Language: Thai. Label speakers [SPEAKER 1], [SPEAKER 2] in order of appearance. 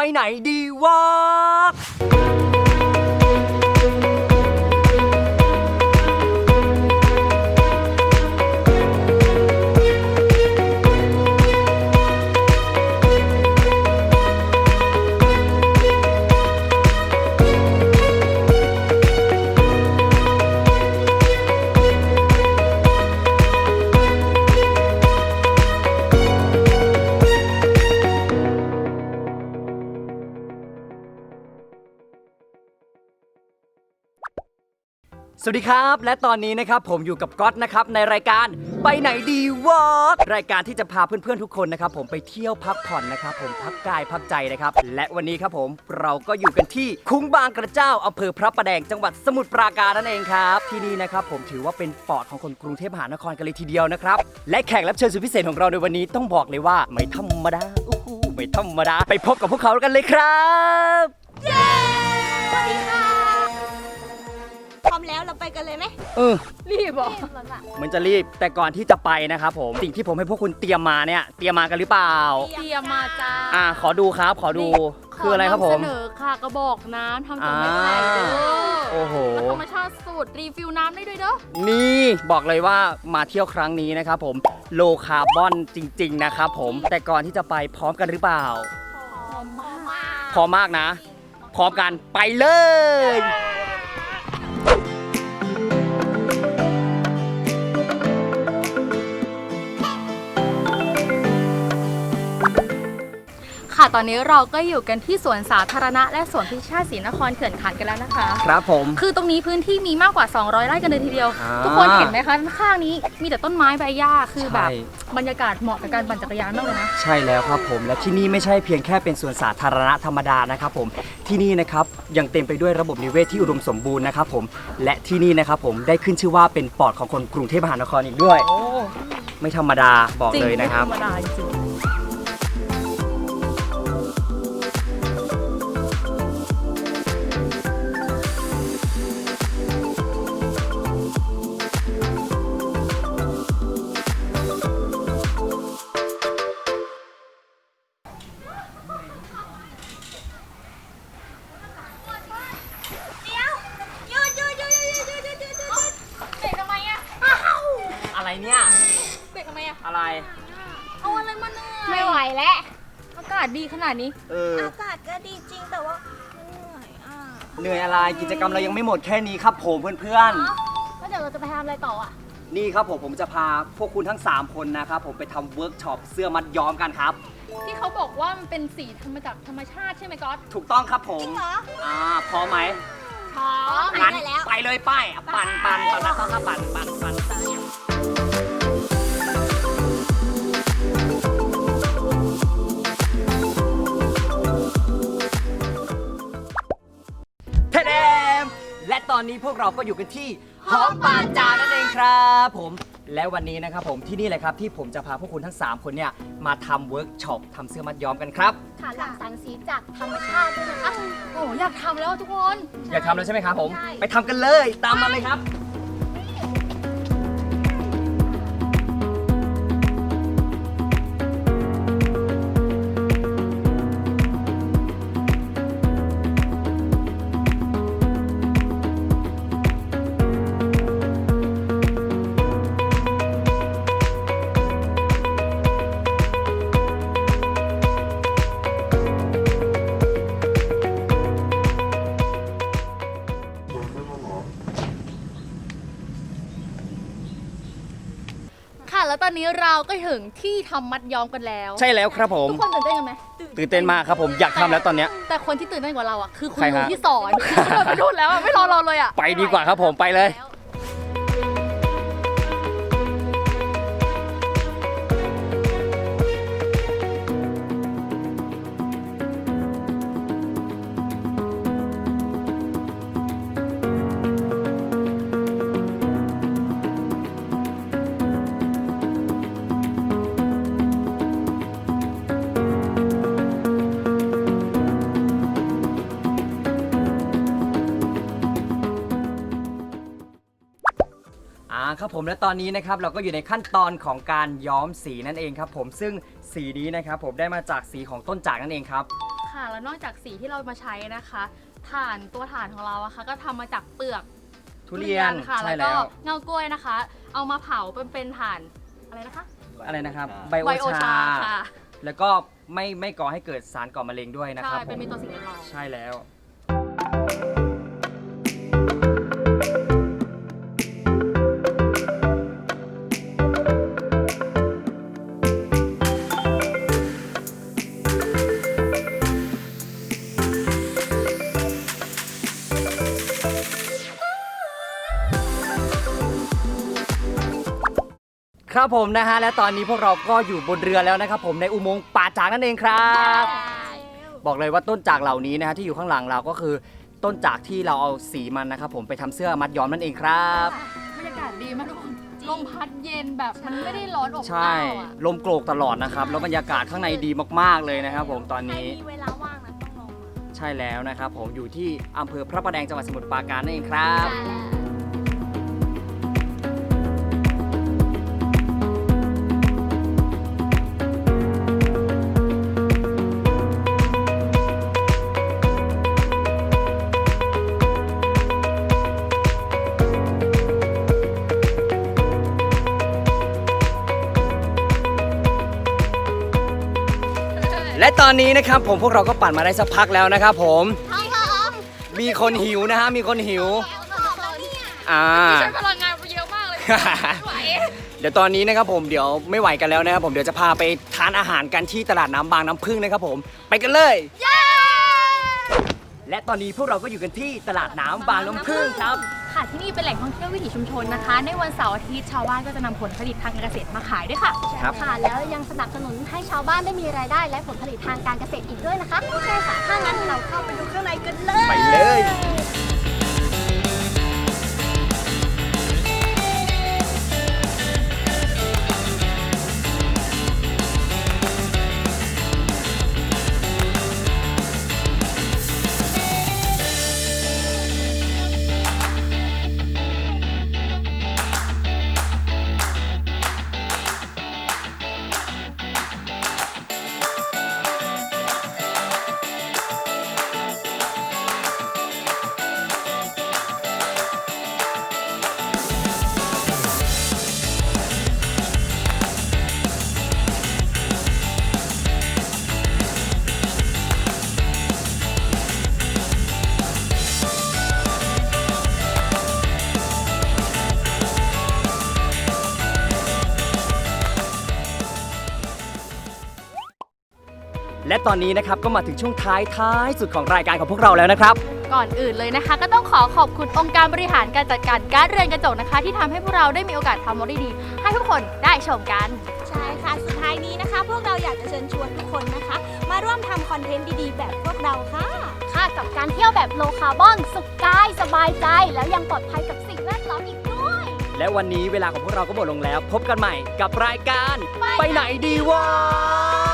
[SPEAKER 1] ไปไหนดีวะ สวัสดีครับ และตอนนี้นะครับผมอยู่กับก๊อตนะครับในรายการไปไหนดีวะรายการที่จะพาเพื่อนๆทุกคนนะครับผมไปเที่ยวพักผ่อนนะครับผมพักกายพักใจนะครับและวันนี้ครับผมเราก็อยู่กันที่คุ้งบางกระเจ้าอำเภอพระประแดงจังหวัดสมุทรปราการนั่นเองครับที่นี่นะครับผมถือว่าเป็นปอดของคนกรุงเทพมหานครกันเลยทีเดียวนะครับและแขกรับเชิญสุดพิเศษของเราในวันนี้ต้องบอกเลยว่าไม่ธรรมดาอู้หูไม่ธรรมดาไปพบกับพวกเขากันเลยครับ
[SPEAKER 2] สวัสดีค่ะพร้อม แล้วเราไปกันเลยไหม
[SPEAKER 1] เออ
[SPEAKER 2] รีบบอก
[SPEAKER 1] เหมือนจะรีบแต่ก่อนที่จะไปนะครับผมสิ่งที่ผมให้พวกคุณเตรียมมาเนี่ยเตรียมมากันหรือเปล่า
[SPEAKER 3] เตรียมมาจ้า
[SPEAKER 1] อ่าขอดูครับขอดูคืออะไรครับผม
[SPEAKER 3] ขนำเสนอค่ะกระบอกน้ำทำจากไม้ไผ่เด้อ
[SPEAKER 1] โอ้โห
[SPEAKER 3] ธรรมชาติสูตรรีฟิลน้ำได้ด้วยเด้อ
[SPEAKER 1] นี่บอกเลยว่ามาเที่ยวครั้งนี้นะครับผมโลคาร์บอนจริง ๆ นะครับผมแต่ก่อนที่จะไปพร้อมกันหรือเปล่า
[SPEAKER 3] หอมมาก
[SPEAKER 1] พร้อมมากนะ พร้อมกันไปเลย
[SPEAKER 3] อนนี้เราก็อยู่กันที่สวนสาธารณะและสวนพิชาติศรีนครเขื่อนขันกันแล้วนะคะ
[SPEAKER 1] ครับผม
[SPEAKER 3] คือตรงนี้พื้นที่มีมากกว่า 200 ไร่กันเลยทีเดียว
[SPEAKER 1] อ่า
[SPEAKER 3] ทุกคนเห็นไหมคะข้างนี้มีแต่ต้นไม้ใบหญ้าคือแบบ
[SPEAKER 1] ใช่
[SPEAKER 3] บรรยากาศเหมาะกับการปั่นจักรยานมากเลยนะ
[SPEAKER 1] ใช่แล้วครับผมและที่นี่ไม่ใช่เพียงแค่เป็นสวนสาธารณะธรรมดานะครับผมที่นี่นะครับยังเต็มไปด้วยระบบนิเวศที่อุดมสมบูรณ์นะครับผมและที่นี่นะครับผมได้ขึ้นชื่อว่าเป็นปอดของคนกรุงเทพมหานครอีกด้วยไม่ธรรมดาบอก
[SPEAKER 3] จริง
[SPEAKER 1] เลยนะครับ
[SPEAKER 3] ไม่ธรรมดาจริง
[SPEAKER 2] เอา
[SPEAKER 3] อะไรมาเหนื่อย
[SPEAKER 2] ไม่ไหวแล้ว
[SPEAKER 3] อากาศดีขนาดนี้
[SPEAKER 1] เออ
[SPEAKER 2] อากาศก็ดีจริงแต่ว่าเหนื่อยอะ
[SPEAKER 1] เหนื่อยอะไรกิจกรรมเรายังไม่หมดแค่นี้ครับผมเพื่อน
[SPEAKER 3] แล้วเดี๋ยวเราจะไปทำอะไรต่ออะ
[SPEAKER 1] ๆนี่ครับผมผมจะพาพวกคุณทั้ง 3 คนนะครับผมไปทำเวิร์กช็อปเสื้อมัดย้อมกันครับ
[SPEAKER 3] ที่เขาบอกว่ามันเป็นสีทำมาจากธรรมชาติใช่ไหมก๊อต
[SPEAKER 1] ถูกต้องครับผม
[SPEAKER 2] จริงเหรอ
[SPEAKER 1] อ่าพร้อมไหม
[SPEAKER 3] พร้อม
[SPEAKER 2] ไป
[SPEAKER 1] งั้น
[SPEAKER 2] ได้แล้ว
[SPEAKER 1] ไปเลยไป้ายปั่นปั่นปั่นนะต้องปั่นปั่นปั่น อนนี้พวกเราก็อยู่กันที่หอมปานจานั่นเองครับผม และวันนี้นะครับผมที่นี่แหละครับที่ผมจะพาพวกคุณทั้ง 3 คนเนี่ยมาทำเวิร์กช็อปทำเสื้อมัดย้อมกันครับ
[SPEAKER 2] ค่ะหลังสรรค์สีจากธรรมชาติด้วยนะคะ
[SPEAKER 3] โอ้อยากทำแล้วทุกคน
[SPEAKER 1] อยากทำแล้วใช่ไหมครับผม
[SPEAKER 2] ใช่
[SPEAKER 1] ไปทำกันเลยตามมาเลยครับ
[SPEAKER 3] แล้วตอนนี้เราก็ถึงที่ทำมัดย้อมกันแล้ว
[SPEAKER 1] ใช่แล้วครับผม
[SPEAKER 3] ทุกคนตื่นเต้นกันไหม
[SPEAKER 1] ตื่นเต้นมากครับผมอยากทำแล้วตอนเนี้ย
[SPEAKER 3] แต่คนที่ตื่นเต้นกว่าเราอะคือคุณ
[SPEAKER 1] ใคร
[SPEAKER 3] ครู
[SPEAKER 1] ฮะ
[SPEAKER 3] ที่สอนคือเขาเดินไปนู่นแล้วอะไม่รอเราเลยอะ
[SPEAKER 1] ไปดีกว่าครับผมไปเลย อ่าครับผมและตอนนี้นะครับเราก็อยู่ในขั้นตอนของการย้อมสีนั่นเองครับผมซึ่งสีนี้นะครับผมได้มาจากสีของต้นจากนั่นเองครับ
[SPEAKER 3] คค่ะ แล้วนอกจากสีที่เรามาใช้นะคะถ่านตัวถ่านของเราอะค่ะก็ทำมาจากเปลือก
[SPEAKER 1] ทุเรียน
[SPEAKER 3] ค่ะ
[SPEAKER 1] ใช่
[SPEAKER 3] แล้วก็
[SPEAKER 1] แล้ว
[SPEAKER 3] เงากล้วยนะคะ เอามาเผาเป็นเป็นถ่านอะไรนะคะ
[SPEAKER 1] อะไรนะครับ
[SPEAKER 4] ไบ
[SPEAKER 1] ไบโอชา
[SPEAKER 3] ค่ะ
[SPEAKER 1] แล้วก็ไม่ไม่ก่อให้เกิดสารก่อมะเร็งด้วยนะค
[SPEAKER 3] ใช่
[SPEAKER 1] รับผ
[SPEAKER 3] เป็น
[SPEAKER 1] ม
[SPEAKER 3] มีตัวสิ่งแวดล้อม
[SPEAKER 1] ใช่แล้ว ครับผมนะฮะและตอนนี้พวกเราก็อยู่บนเรือแล้วนะครับผมในอุโมงค์ป่าจากนั่นเองครับ บอกเลยว่าต้นจากเหล่านี้นะฮะที่อยู่ข้างหลังเราก็คือ ต้นจากที่เราเอาสีมันนะครับผมไปทำเสื้อมัดย้อมนั่นเองครับ
[SPEAKER 3] บรรยากาศดีมากทุกคนลมพัดเย็นแบบมันไม่ได้ร้อนอบ
[SPEAKER 1] ใช่
[SPEAKER 3] อ้าวอะ
[SPEAKER 1] ลมโกรกตลอดนะครับแล้วบรรยากาศข้างในดีมากๆเลยนะครับผมตอน
[SPEAKER 2] ใคร
[SPEAKER 1] นี้
[SPEAKER 2] มีเวลาว่างนะต้องลองมา
[SPEAKER 1] ใช่แล้วนะครับผมอยู่ที่อำเภอพระประแดงจังหวัดสมุทรปราการนั่นเองครับและตอนนี้นะครับผมพวกเราก็ปั่นมาได้สักพักแล้วนะครับผม
[SPEAKER 2] ท้องเหรอ
[SPEAKER 1] มีคนหิวนะฮะมีคนหิว
[SPEAKER 2] แล้วก็แล้วเนี่ย
[SPEAKER 1] อ่า
[SPEAKER 3] ใช้พลังงานไปเยอะมากเลยไม่ไหว
[SPEAKER 1] เดี๋ยวตอนนี้นะครับผมเดี๋ยวไม่ไหวกันแล้วนะครับผมเดี๋ยวจะพาไปทานอาหารกันที่ตลาดน้ำบางน้ำพึ่งนะครับผม ไปกันเลย และตอนนี้พวกเราก็อยู่กันที่ตลาดน้ำบางน้ำพึ่งครับ
[SPEAKER 3] ค่ะ ที่นี่เป็นแหล่งท่องเที่ยววิถีชุมชนนะคะ ในวันเสาร์อาทิตย์ชาวบ้านก็จะนำผลผลิตทางการเกษตรมาขายด้วยค่ะ
[SPEAKER 1] ครับ
[SPEAKER 2] ค่ะแล้วยังสนับสนุนให้ชาวบ้านได้มีรายได้ และผลผลิตทางการเกษตรอีกด้วยนะคะใช่ค่ะถ้างั้นเราเข้าไปดูข้างในกันเลย
[SPEAKER 1] ไปเลย ตอนนี้นะครับก็มาถึงช่วงท้ายท้ายสุดของรายการของพวกเราแล้วนะครับ
[SPEAKER 3] ก่อนอื่นเลยนะคะ ก็ต้องขอขอบคุณองค์การบริหารการจัดการการเรือนกระจกนะคะ ที่ทำให้พวกเราได้มีโอกาสทำมอลดีๆให้ทุกคนได้ชมกัน
[SPEAKER 2] ใช่ค่ะ สุดท้ายนี้นะคะ พวกเราอยากจะเชิญชวนทุกคนนะคะ มาร่วมทำคอนเทนต์ดีๆ แบบพวกเราค่ะ
[SPEAKER 5] ค่ะกับการเที่ยวแบบโลคาร์บอนสุขกายสบายใจ แล้วยังปลอดภัยกับสิ่งแวดล้อมอีกด้วย
[SPEAKER 1] และวันนี้เวลาของพวกเราก็หมดลงแล้ว พบกันใหม่กับรายการไปไหนดีวะ